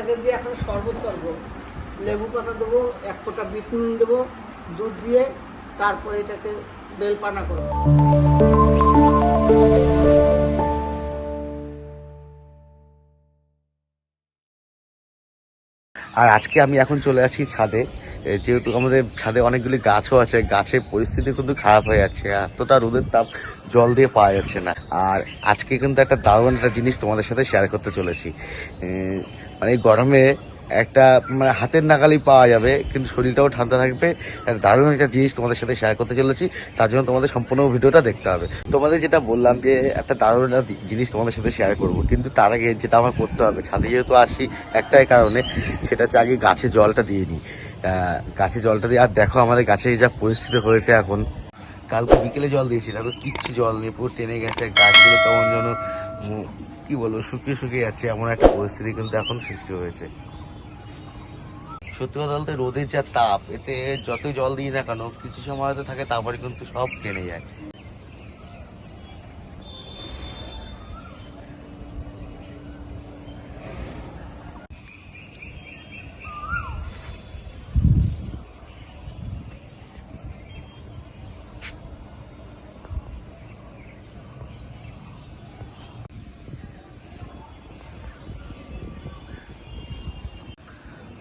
এটাকে দিয়ে এখন শরবত করব। লেবু পাতা দেবো, এক ফোঁটা বিট নুন দেবো, দুধ দিয়ে তারপরে এটাকে বেলপানা করব। আর আজকে আমি এখন চলে আছি ছাদে। যেহেতু আমাদের ছাদে অনেকগুলি গাছও আছে গাছের পরিস্থিতি কিন্তু খারাপ হয়ে যাচ্ছে, এতটা রোদের তাপ জল দিয়ে পাওয়া যাচ্ছে না। আর আজকে কিন্তু একটা দারুণ একটা জিনিস তোমাদের সাথে শেয়ার করতে চলেছি। মানে এই গরমে একটা মানে হাতের নাগালি পাওয়া যাবে, কিন্তু শরীরটাও ঠান্ডা থাকবে। একটা দারুণ একটা জিনিস তোমাদের সাথে শেয়ার করতে চলেছি, তার জন্য তোমাদের সম্পূর্ণ ভিডিওটা দেখতে হবে। তোমাদের যেটা বললাম যে একটা দারুণ একটা জিনিস তোমাদের সাথে শেয়ার করব, কিন্তু তার আগে যেটা আমার করতে হবে, ছাদে যেহেতু আসি একটাই কারণে, সেটা হচ্ছে আগে গাছে জলটা দিয়ে নিই। গাছে জলটা দিয়ে, আর দেখো আমাদের গাছে যা পরিস্থিতি হয়েছে এখন। কালকে বিকেলে জল দিয়েছি, দেখো কিচ্ছু জল নেই, পুরো টেনে গেছে, গাছগুলো কেমন যেন কি বলব, শুকিয়ে শুকিয়ে যাচ্ছে, এমন একটা পরিস্থিতি কিন্তু এখন সৃষ্টি হয়েছে। সত্যি কথা বলতে, রোদের যা তাপ, এতে যতই জল দিই না কেন, কিছু সময় হয়তো থাকে, তারপরে কিন্তু সব টেনে যায়।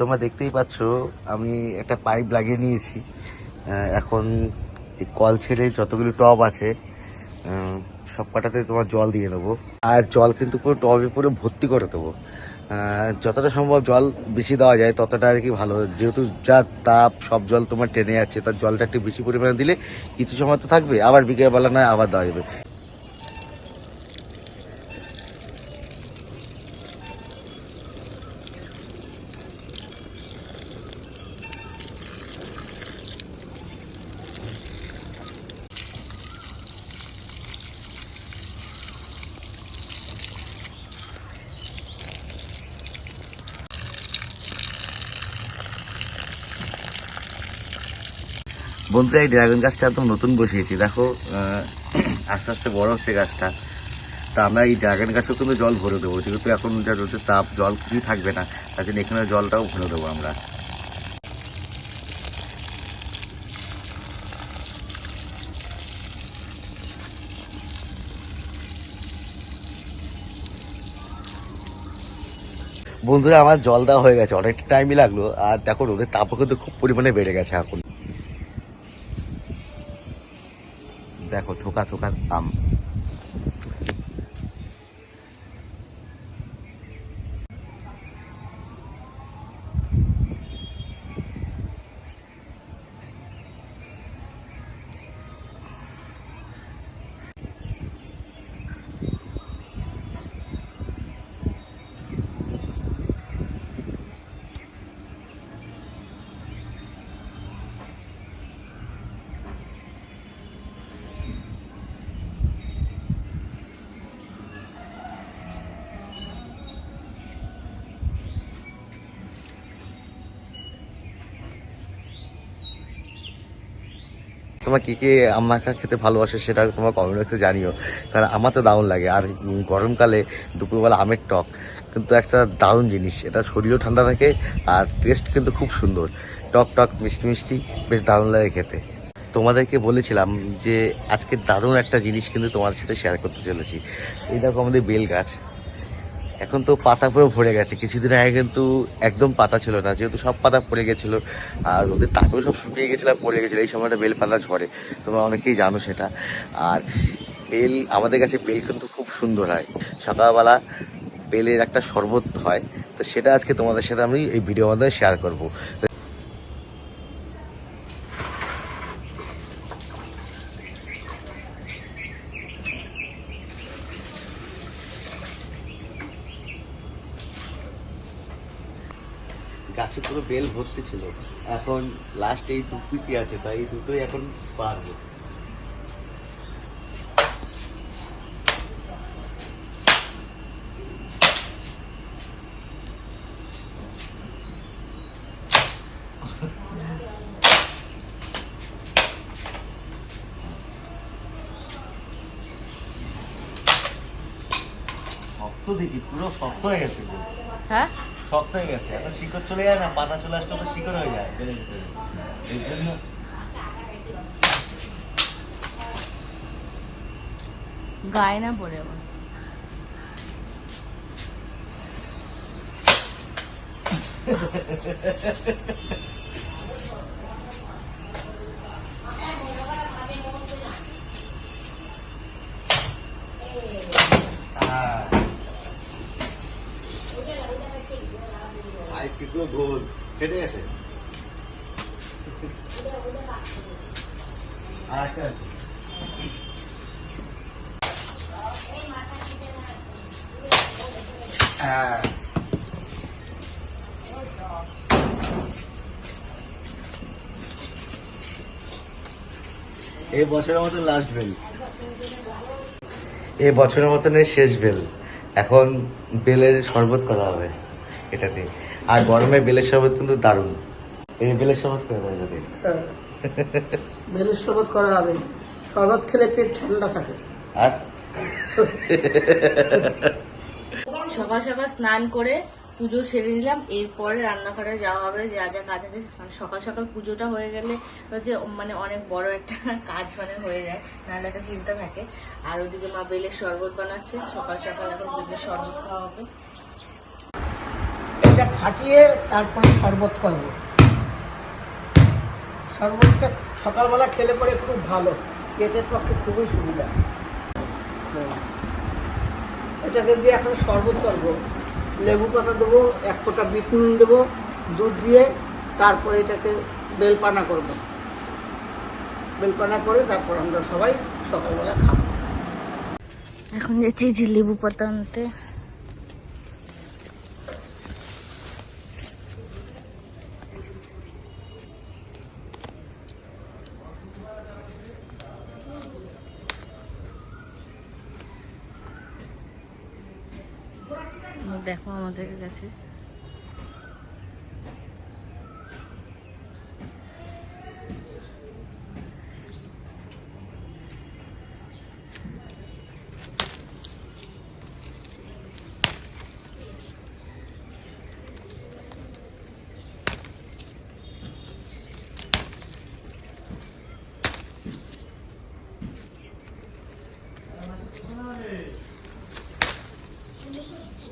তোমরা দেখতেই পাচ্ছ, আমি একটা পাইপ লাগিয়ে নিয়েছি। এখন এই কল ছেড়ে যতগুলো টব আছে সব কটাতে তোমার জল দিয়ে দেবো। আর জল কিন্তু পুরো টবে পুরো ভর্তি করে দেবো। যতটা সম্ভব জল বেশি দেওয়া যায়, ততটা আর কি ভালো। যেহেতু যা তাপ, সব জল তোমার টেনে যাচ্ছে তার জলটা একটু বেশি পরিমাণে দিলে কিছু সময় তো থাকবে, আবার বিকেলবেলা নয়, আবার দেওয়া যাবে। বন্ধুরা এই ড্রাগন গাছটা একদম নতুন বসিয়েছি। দেখো আস্তে আস্তে বড় হচ্ছে গাছটা। তা আমরা এই ড্রাগন গাছেও কিন্তু জল ভরে দেবো। যেহেতু এখন যা রোদের তাপ, জল কিছুই থাকবে না, তার জন্য এখানে জলটাও ভরে দেবো আমরা। বন্ধুরা, আমার জল দেওয়া হয়ে গেছে। অনেকটা টাইমই লাগল। আর দেখো, রোদের তাপও কিন্তু খুব পরিমাণে বেড়ে গেছে এখন। দেখো থোকা থোকা আম তোমার কি কি আম মাখা খেতে ভালোবাসে সেটা তোমার কমেন্ট বক্সে জানিও। কারণ আমার তো দারুণ লাগে। আর গরমকালে দুপুরবেলা আমের টক কিন্তু একটা দারুণ জিনিস, এটা শরীরও ঠান্ডা থাকে আর টেস্ট কিন্তু খুব সুন্দর। টক টক, মিষ্টি মিষ্টি, বেশ দারুণ লাগে খেতে। তোমাদেরকে বলেছিলাম যে আজকে দারুণ একটা জিনিস কিন্তু তোমাদের সাথে শেয়ার করতে চলেছি। এই দেখো আমাদের বেল গাছ। এখন তো পাতা পুরো ভরে গেছে। কিছুদিন আগে কিন্তু একদম পাতা ছিল না, যেহেতু সব পাতা পড়ে গেছিল, আর ওদের তাকেও সব শুকিয়ে গেছিল পড়ে গেছিল। এই সময়টা বেল পাতা ঝরে, তোমরা অনেকেই জানো সেটা। আর বেল, আমাদের কাছে বেল কিন্তু খুব সুন্দর হয়। সকালবেলা বেলের একটা শরবত হয়, তো সেটা আজকে তোমাদের সাথে আমি এই ভিডিও মাধ্যমে শেয়ার করব। গাছে পুরো বেল ভর্তি ছিল। এখন লাস্ট এই দু পিসি আছে তাই এই দুটোই এখন পারব। শক্ত দেখি, পুরো শক্ত হয়ে গেছে। হ্যাঁ? শক্ত হয়ে গেছে। এখন শিকড় চলে যায় না পাতা চলে আসতে তো শিকড় হয়ে যায়। এই জন্য গায়ে না পড়ে আবার সাইজ কিন্তু গোল ফেটে গেছে। হ্যাঁ। এই বছরের মতো লাস্ট বেল এই বছরের মতন এই শেষ বেল এখন বেলের শরবত করা হবে, এটাতে। আর গরমে বেলের শরবত কিন্তু দারুণ। এই বেলের শরবত করে দেয় যদি হ্যাঁ। বেলের শরবত করা হবে শরবত খেলে পেট ঠান্ডা থাকে। আর? সকাল সকাল স্নান করে পুজো সেরে নিলাম এরপরে রান্নাঘরে যাওয়া হবে যা যা কাজ আছে। কারণ সকাল সকাল পুজোটা হয়ে গেলে হচ্ছে মানে অনেক বড় একটা কাজ মানে হয়ে যায় নাহলে একটা চিন্তা থাকে। আর ওদিকে মা বেলের শরবত বানাচ্ছে সকাল সকাল এখন বেলের শরবত খাওয়া হবে। এটা ফাটিয়ে তারপরে শরবত করব। শরবতটা সকালবেলা খেলে পরে খুব ভালো, পেটের পক্ষে খুবই সুবিধা। এটাকে দিয়ে এখন শরবত করব। লেবু পাতা দেবো, এক ফোঁটা বিট নুন দেবো, দুধ দিয়ে তারপরে এটাকে বেলপানা করব। বেলপানা করে তারপর আমরা সবাই সকালবেলা খাব। এখন যাচ্ছি যে লেবু পাতা আনতে। দেখো আমাদের কাছে।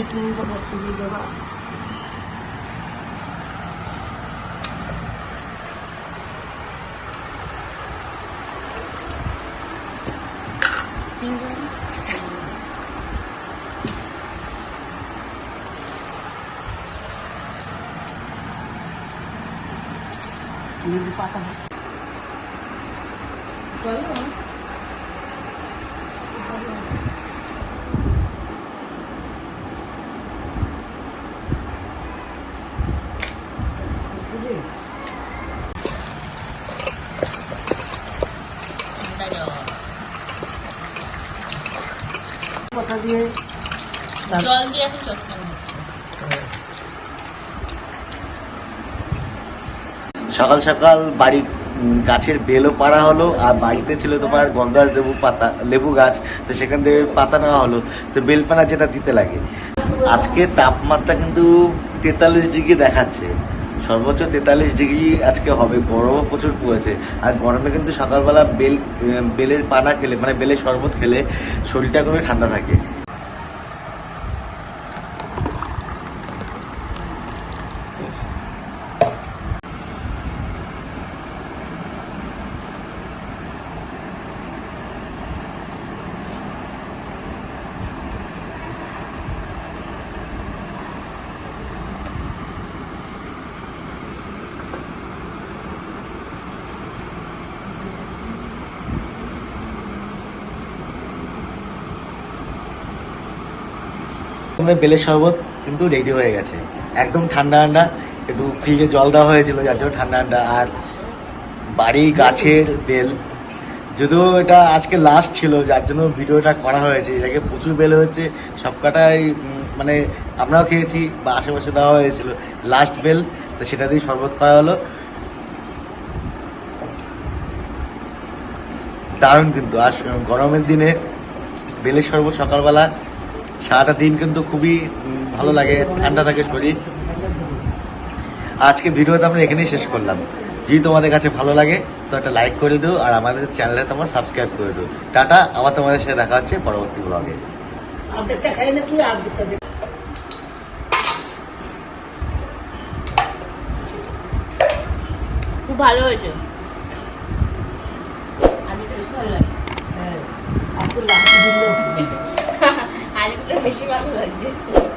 এইটা তো বল। তো দেখ। নাই। বিট নুন দেবো চিনি দেবা লেবু পাতা জল দেবো? পাতা দিয়ে জল দিয়ে এখন সকাল সকাল বাড়ি গাছের বেলও পাড়া হলো আর বাড়িতে ছিল তোমার গন্ধাস লেবু পাতা লেবু গাছ তো সেখান থেকে পাতা নেওয়া হলো। তো বেলপানা যেটা দিতে লাগে। আজকে তাপমাত্রা কিন্তু তেতাল্লিশ ডিগ্রি দেখাচ্ছে। সর্বোচ্চ তেতাল্লিশ ডিগ্রি আজকে হবে গরমও প্রচুর পড়েছে। আর গরমে কিন্তু সকালবেলা বেল বেলের পানা খেলে মানে বেলের শরবত খেলে শরীরটা খুবই ঠান্ডা থাকে। আমাদের বেলের শরবত, কিন্তু রেডি হয়ে গেছে। একদম ঠান্ডা ঠান্ডা, একটু ফ্রিজে জল দেওয়া হয়েছিল, যার জন্য ঠান্ডা ঠান্ডা। আর বাড়ি গাছের বেল, যদিও এটা আজকে লাস্ট ছিল, যার জন্য ভিডিওটা করা হয়েছে। এটাকে প্রচুর বেল হয়েছে সবকটাই মানে আমরাও খেয়েছি, বা আশেপাশে দেওয়া হয়েছিল। লাস্ট বেল, তো সেটা দিয়ে শরবত করা হলো। দারুণ কিন্তু। আর গরমের দিনে বেলের শরবত সকালবেলা সারাটা দিন কিন্তু খুবই ভালো লাগে ঠান্ডা থাকে শরীর। আজকে ভিডিওটা আমরা এখানেই শেষ করলাম। যদি তোমাদের কাছে ভালো লাগে তো একটা লাইক করে দিও আর আমাদের চ্যানেলে তোমরা সাবস্ক্রাইব করে দিও। টাটা আবার তোমাদের সাথে দেখা হচ্ছে পরবর্তী ব্লগে খুব ভালো হয়েছে। ভালো লাগে হ্যাঁ আজকে লাস্ট দিন আজকে বেশি ভালো লাগছে